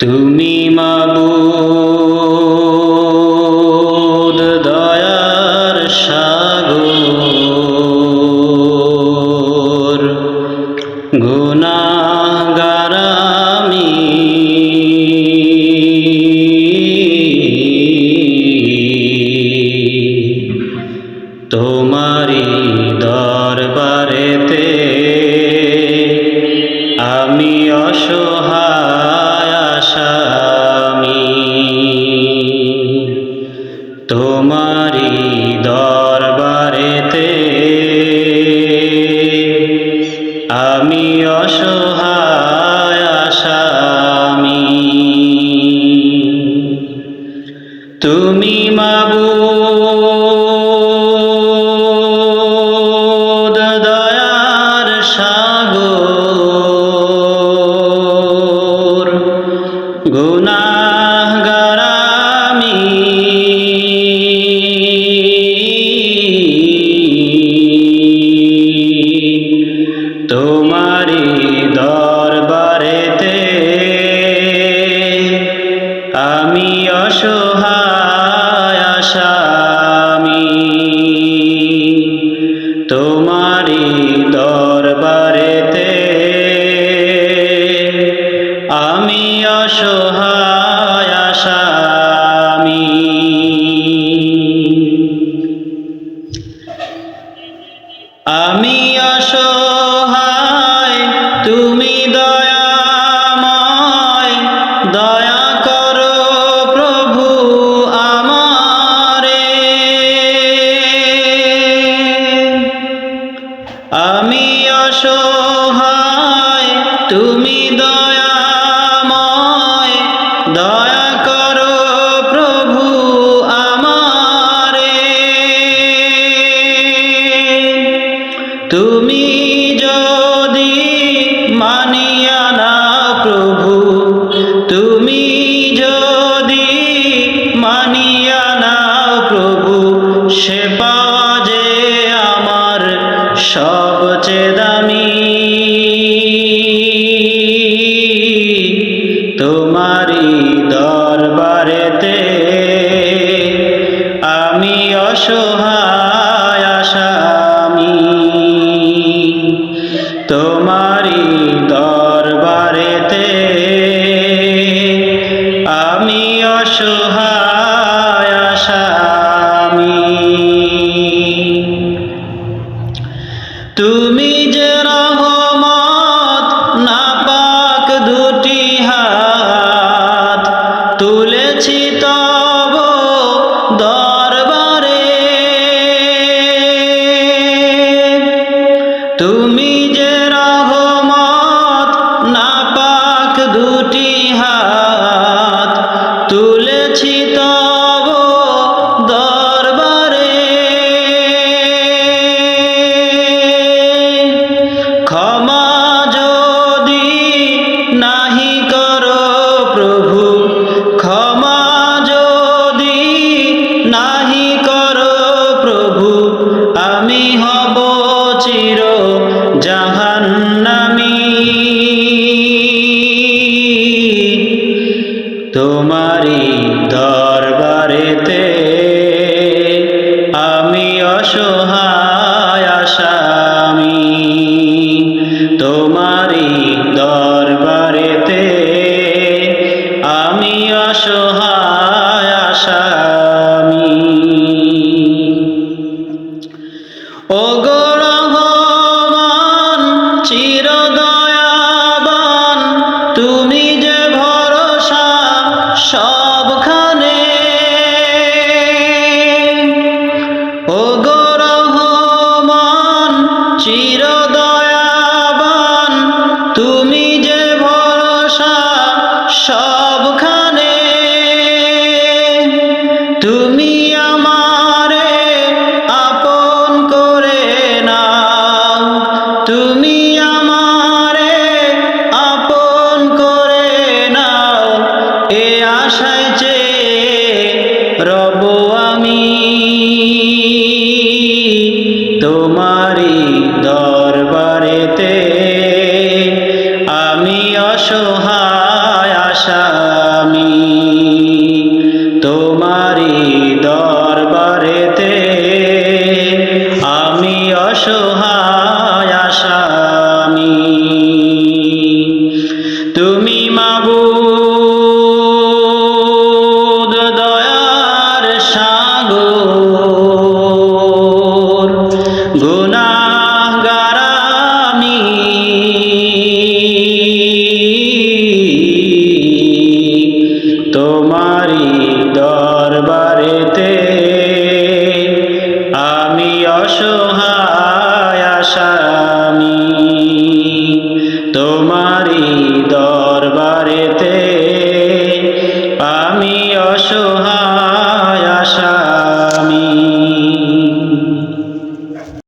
তুমি মাবুদ দয়ার সাগর গুণাগারামি তোমারি দরবারেতে আমি অশোক দয়ার সাগর। গুণাগারামি তোমারি দরবারেতে আমি অশো আমি আশা সবচেয়ে তুমি অসহায় আমি তোমারি দরবারেতে আমি অসহায় আসামি। তোমারি